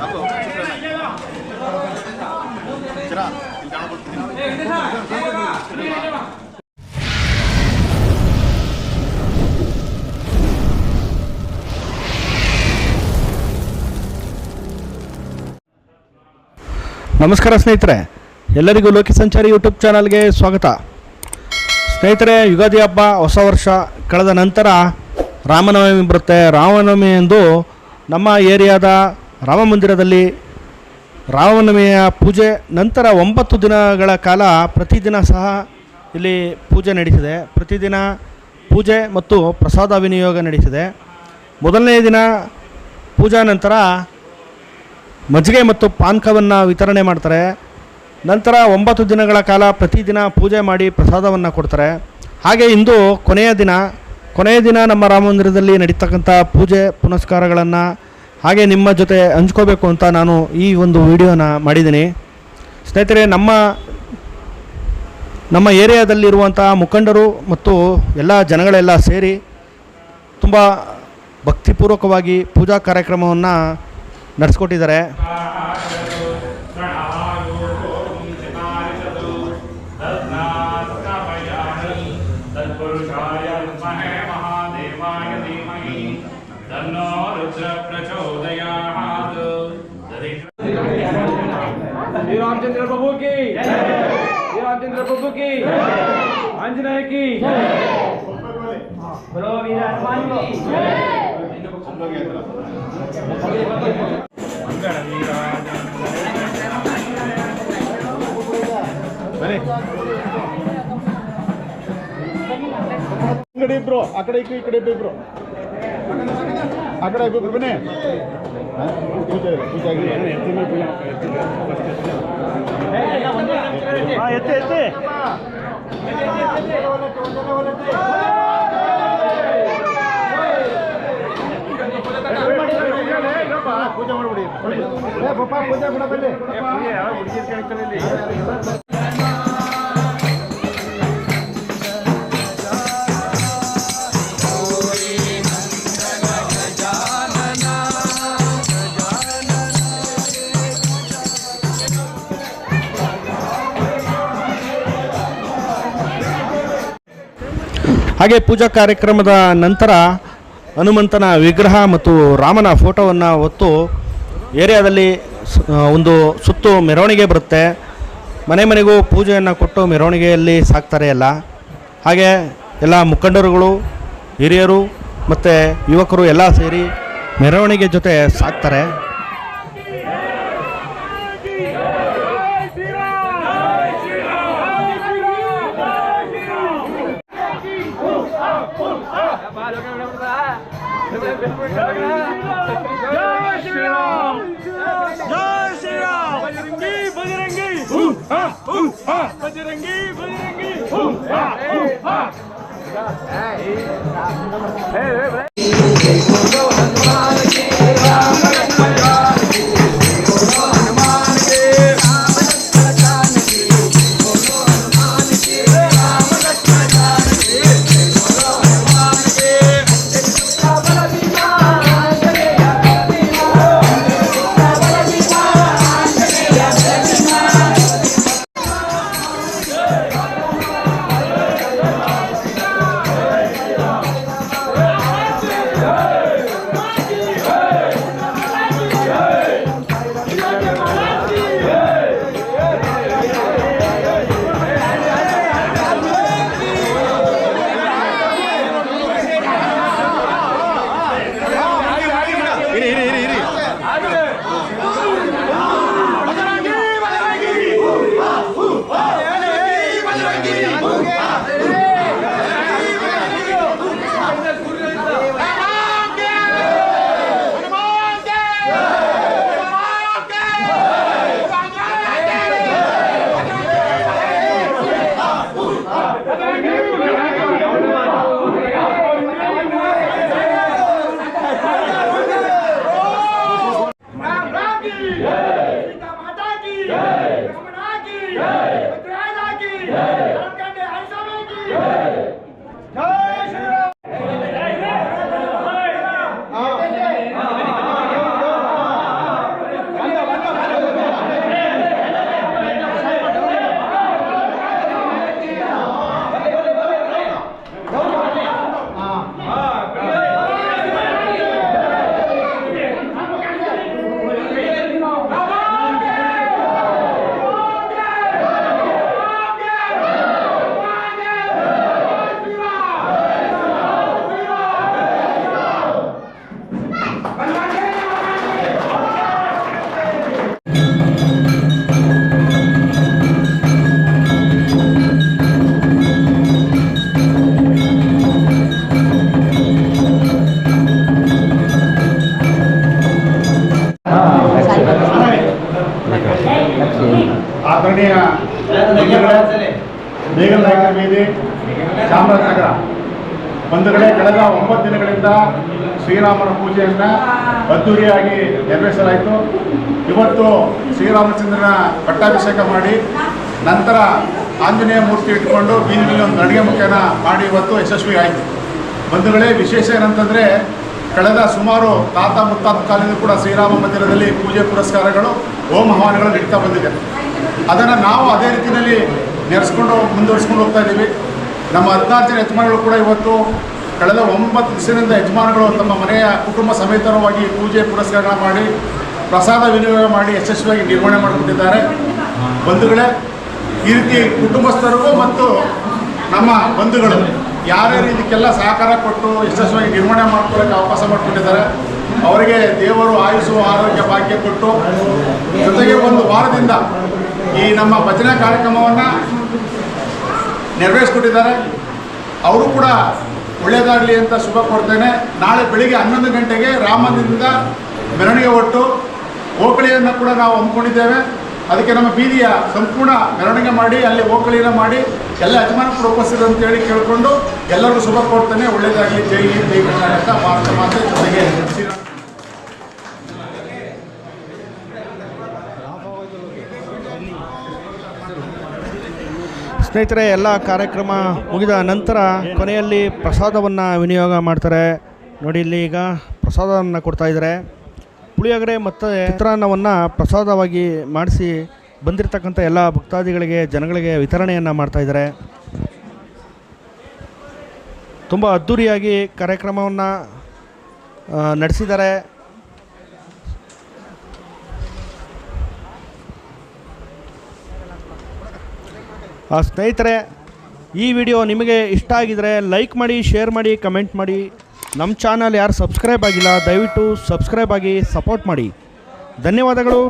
ನಮಸ್ಕಾರ ಸ್ನೇಹಿತರೆ. ಎಲ್ಲರಿಗೂ ಲೋಕಿ ಸಂಚಾರಿ ಯೂಟ್ಯೂಬ್ ಚಾನಲ್ಗೆ ಸ್ವಾಗತ. ಸ್ನೇಹಿತರೆ, ಯುಗಾದಿ ಹಬ್ಬ, ಹೊಸ ವರ್ಷ, ಕಳೆದ ನಂತರ ರಾಮನವಮಿ ಬರುತ್ತೆ. ರಾಮನವಮಿ ಎಂದು ನಮ್ಮ ಏರಿಯಾದ ರಾಮ ಮಂದಿರದಲ್ಲಿ ರಾಮನವಮಿಯ ಪೂಜೆ, ನಂತರ ಒಂಬತ್ತು ದಿನಗಳ ಕಾಲ ಪ್ರತಿದಿನ ಸಹ ಇಲ್ಲಿ ಪೂಜೆ ನಡೀತಿದೆ. ಪ್ರತಿದಿನ ಪೂಜೆ ಮತ್ತು ಪ್ರಸಾದ ವಿನಿಯೋಗ ನಡೀತಿದೆ. ಮೊದಲನೇ ದಿನ ಪೂಜಾ ನಂತರ ಮಜ್ಜಿಗೆ ಮತ್ತು ಪಾನಕವನ್ನು ವಿತರಣೆ ಮಾಡ್ತಾರೆ. ನಂತರ ಒಂಬತ್ತು ದಿನಗಳ ಕಾಲ ಪ್ರತಿದಿನ ಪೂಜೆ ಮಾಡಿ ಪ್ರಸಾದವನ್ನು ಕೊಡ್ತಾರೆ. ಹಾಗೆ ಇಂದು ಕೊನೆಯ ದಿನ ಕೊನೆಯ ದಿನ ನಮ್ಮ ರಾಮ ಮಂದಿರದಲ್ಲಿ ನಡೀತಕ್ಕಂಥ ಪೂಜೆ ಪುನಸ್ಕಾರಗಳನ್ನು ಹಾಗೆ ನಿಮ್ಮ ಜೊತೆ ಹಂಚ್ಕೋಬೇಕು ಅಂತ ನಾನು ಈ ಒಂದು ವಿಡಿಯೋನ ಮಾಡಿದ್ದೀನಿ. ಸ್ನೇಹಿತರೆ, ನಮ್ಮ ನಮ್ಮ ಏರಿಯಾದಲ್ಲಿರುವಂಥ ಮುಖಂಡರು ಮತ್ತು ಎಲ್ಲ ಜನಗಳೆಲ್ಲ ಸೇರಿ ತುಂಬ ಭಕ್ತಿಪೂರ್ವಕವಾಗಿ ಪೂಜಾ ಕಾರ್ಯಕ್ರಮವನ್ನು ನಡೆಸ್ಕೊಟ್ಟಿದ್ದಾರೆ. तन्नो रुद्र प्रचोदयात् श्री रामचंद्र प्रभु की श्री रामचंद्र प्रभु की आंजनेय की बोलो वीर हनुमान की ಕಡೆ ಇಬ್ರು ಆ ಕಡೆ ಈ ಕಡೆ ಇಬ್ರು ಆ ಕಡೆ ಇಬ್ರು ಬನ್ನಿ? ಪೂಜೆ ಪೂಜೆ. ಎತ್ತೆ ಎತ್ತೆ ಪೂಜೆ ಮಾಡ್ಬಿಡಿ ಪೂಜೆ ಬಿಡ ಬನ್ನಿ ಹಾಗೆ ಪೂಜಾ ಕಾರ್ಯಕ್ರಮದ ನಂತರ ಹನುಮಂತನ ವಿಗ್ರಹ ಮತ್ತು ರಾಮನ ಫೋಟೋವನ್ನು ಹೊತ್ತು ಏರಿಯಾದಲ್ಲಿ ಒಂದು ಸುತ್ತು ಮೆರವಣಿಗೆ ಬರುತ್ತೆ. ಮನೆ ಮನೆಗೂ ಪೂಜೆಯನ್ನು ಕೊಟ್ಟು ಮೆರವಣಿಗೆಯಲ್ಲಿ ಸಾಕ್ತಾರೆ ಎಲ್ಲ. ಹಾಗೆ ಎಲ್ಲ ಮುಖಂಡರುಗಳು, ಹಿರಿಯರು ಮತ್ತು ಯುವಕರು ಎಲ್ಲ ಸೇರಿ ಮೆರವಣಿಗೆ ಜೊತೆ ಸಾಕ್ತಾರೆ. बजरंगी बजरंगी ಆ ನಾಯಕರ ಬೀದಿ ಚಾಮರಾಜನಗರ. ಬಂಧುಗಳೇ ಕಳೆದ ಒಂಬತ್ತು ದಿನಗಳಿಂದ ಶ್ರೀರಾಮನ ಪೂಜೆಯನ್ನು ಅದ್ದೂರಿಯಾಗಿ ನೆರವೇರಿಸಲಾಯಿತು. ಇವತ್ತು ಶ್ರೀರಾಮಚಂದ್ರನ ಪಟ್ಟಾಭಿಷೇಕ ಮಾಡಿ, ನಂತರ ಆಂಜನೇಯ ಮೂರ್ತಿ ಇಟ್ಕೊಂಡು ಬೀದಿನಲ್ಲಿ ಒಂದು ನಡಿಗೆ ಮುಖ್ಯನ ಮಾಡಿ ಇವತ್ತು ಯಶಸ್ವಿ ಆಯಿತು ಬಂಧುಗಳೇ ವಿಶೇಷ ಏನಂತಂದರೆ, ಕಳೆದ ಸುಮಾರು ತಾತ ಮುತ್ತಾತ ಕಾಲದಿಂದ ಕೂಡ ಶ್ರೀರಾಮ ಮಂದಿರದಲ್ಲಿ ಪೂಜೆ ಪುರಸ್ಕಾರಗಳು, ಹೋಮ ಹವನಗಳು ನಡೀತಾ ಬಂದಿದೆ. ಅದನ್ನು ನಾವು ಅದೇ ರೀತಿಯಲ್ಲಿ ನೆರೆಸ್ಕೊಂಡು ಮುಂದುವರಿಸ್ಕೊಂಡು ಹೋಗ್ತಾ ಇದ್ದೀವಿ. ನಮ್ಮ ಹದಿನಾರು ಜನ ಯಜಮಾನಗಳು ಕೂಡ ಇವತ್ತು ಕಳೆದ ಒಂಬತ್ತು ದಿವಸದಿಂದ ಯಜಮಾನಗಳು ತಮ್ಮ ಮನೆಯ ಕುಟುಂಬ ಸಮೇತರವಾಗಿ ಪೂಜೆ ಪುರಸ್ಕಾರಗಳ ಮಾಡಿ, ಪ್ರಸಾದ ವಿನಿಯೋಗ ಮಾಡಿ ಯಶಸ್ವಿಯಾಗಿ ನಿರ್ವಹಣೆ ಮಾಡಿಕೊಟ್ಟಿದ್ದಾರೆ. ಬಂಧುಗಳೇ, ಈ ರೀತಿ ಕುಟುಂಬಸ್ಥರಿಗೂ ಮತ್ತು ನಮ್ಮ ಬಂಧುಗಳು ಯಾರ್ಯಾರು ಇದಕ್ಕೆಲ್ಲ ಸಹಕಾರ ಕೊಟ್ಟು ಯಶಸ್ವಿಯಾಗಿ ನಿರ್ವಹಣೆ ಮಾಡ್ಕೊಳ್ಳೋಕೆ ಅವಕಾಶ ಮಾಡಿಕೊಂಡಿದ್ದಾರೆ ಅವರಿಗೆ ದೇವರು ಆಯುಸು ಆರೋಗ್ಯ ಭಾಗ್ಯ ಕೊಟ್ಟು ಜೊತೆಗೆ ಒಂದು ವಾರದಿಂದ ಈ ನಮ್ಮ ಭಜನಾ ಕಾರ್ಯಕ್ರಮವನ್ನು ನೆರವೇರಿಸ್ಕೊಟ್ಟಿದ್ದಾರೆ. ಅವರು ಕೂಡ ಒಳ್ಳೆಯದಾಗಲಿ ಅಂತ ಶುಭ ಕೊಡ್ತೇನೆ ನಾಳೆ ಬೆಳಿಗ್ಗೆ ಹನ್ನೊಂದು ಗಂಟೆಗೆ ರಾಮನಿಂದ ಮೆರವಣಿಗೆ ಒಟ್ಟು ಓಕಳಿಯನ್ನು ಕೂಡ ನಾವು ಹಮ್ಮಿಕೊಂಡಿದ್ದೇವೆ. ಅದಕ್ಕೆ ನಮ್ಮ ಬೀದಿಯ ಸಂಪೂರ್ಣ ಮೆರವಣಿಗೆ ಮಾಡಿ, ಅಲ್ಲಿ ಓಕಳಿನ ಮಾಡಿ ಎಲ್ಲ ಯಜಮಾನ ಕೂಡ ಉಪಸ್ಥಿತ ಅಂತ ಹೇಳಿ ಕೇಳಿಕೊಂಡು ಎಲ್ಲರಿಗೂ ಶುಭ ಕೊಡ್ತೇನೆ ಒಳ್ಳೆಯದಾಗಲಿ ಜೈ ಜೈ ಕರ್ನಾಟಕ. ಭಾರತ ಮಾತೆ. ಜೊತೆಗೆ ಸ್ನೇಹಿತರೆ, ಎಲ್ಲ ಕಾರ್ಯಕ್ರಮ ಮುಗಿದ ನಂತರ ಕೊನೆಯಲ್ಲಿ ಪ್ರಸಾದವನ್ನು ವಿನಿಯೋಗ ಮಾಡ್ತಾರೆ. ನೋಡಿ, ಇಲ್ಲಿ ಈಗ ಪ್ರಸಾದವನ್ನು ಕೊಡ್ತಾ ಇದ್ದಾರೆ. ಪುಳಿಯೋಗರೆ ಮತ್ತು ಚಿತ್ರಾನ್ನವನ್ನು ಪ್ರಸಾದವಾಗಿ ಮಾಡಿಸಿ ಬಂದಿರತಕ್ಕಂಥ ಎಲ್ಲ ಭಕ್ತಾದಿಗಳಿಗೆ, ಜನಗಳಿಗೆ ವಿತರಣೆಯನ್ನು ಮಾಡ್ತಾ ಇದ್ದಾರೆ. ತುಂಬ ಅದ್ಧೂರಿಯಾಗಿ ಕಾರ್ಯಕ್ರಮವನ್ನು ನಡೆಸಿದ್ದಾರೆ. ಸ್ನೇಹಿತರೆ, ಈ ವಿಡಿಯೋ ನಿಮಗೆ ಇಷ್ಟ ಆಗಿದರೆ ಲೈಕ್ ಮಾಡಿ, ಶೇರ್ ಮಾಡಿ, ಕಮೆಂಟ್ ಮಾಡಿ. ನಮ್ಮ ಚಾನಲ್ ಯಾರು ಸಬ್ಸ್ಕ್ರೈಬ್ ಆಗಿಲ್ಲ, ದಯವಿಟ್ಟು ಸಬ್ಸ್ಕ್ರೈಬ್ ಆಗಿ ಸಪೋರ್ಟ್ ಮಾಡಿ. ಧನ್ಯವಾದಗಳು.